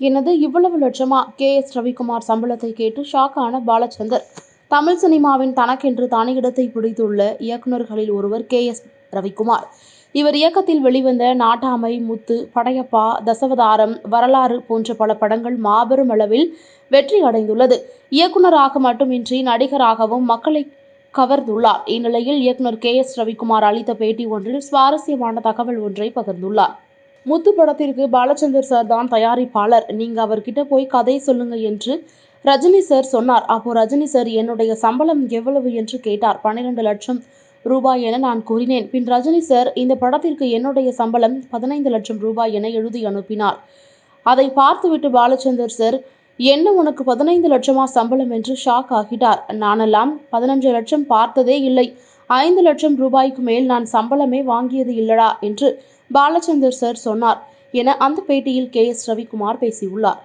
எனது இவ்வளவு லட்சமா? கே. எஸ். ரவிக்குமார் சம்பளத்தை கேட்டு ஷாக்கான பாலச்சந்தர். தமிழ் சினிமாவின் தனக்கென்று தனி இடத்தை பிடித்துள்ள இயக்குநர்களில் ஒருவர் கே. எஸ். ரவிக்குமார். இவர் இயக்கத்தில் வெளிவந்த நாட்டாமை முத்து படையப்பா தசவதாரம் வரலாறு போன்ற பல படங்கள் மாபெரும் அளவில் வெற்றி அடைந்துள்ளது. இயக்குனராக மட்டுமின்றி நடிகராகவும் மக்களை கவர்ந்துள்ளார். இந்நிலையில் இயக்குனர் கே. எஸ். ரவிக்குமார் அளித்த பேட்டி ஒன்றில் சுவாரஸ்யமான தகவல் ஒன்றை பகிர்ந்துள்ளார். முத்து படத்திற்கு பாலச்சந்தர் சார் தான் தயாரிப்பாளர். நீங்க அவர்கிட்ட போய் கதை சொல்லுங்க என்று ரஜினி சார் சொன்னார். அப்போ ரஜினி சார் என்னுடைய சம்பளம் எவ்வளவு? என்று கேட்டார். பன்னிரண்டு லட்சம் ரூபாய் என நான் கூறினேன். பின் ரஜினி சார் இந்த படத்திற்கு என்னுடைய சம்பளம் பதினைந்து லட்சம் ரூபாய் என எழுதி அனுப்பினார். அதை பார்த்துவிட்டு பாலச்சந்தர் சார் என்ன உனக்கு பதினைந்து லட்சமா சம்பளம்? என்று ஷாக் ஆகிட்டார். நானெல்லாம் பதினஞ்சு லட்சம் பார்த்ததே இல்லை. ஐந்து லட்சம் ரூபாய்க்கு மேல் நான் சம்பளமே வாங்கியது இல்லடா என்று பாலச்சந்தர் சார் சொன்னார் என அந்த பேட்டியில் கே எஸ் ரவிக்குமார் பேசியுள்ளார்.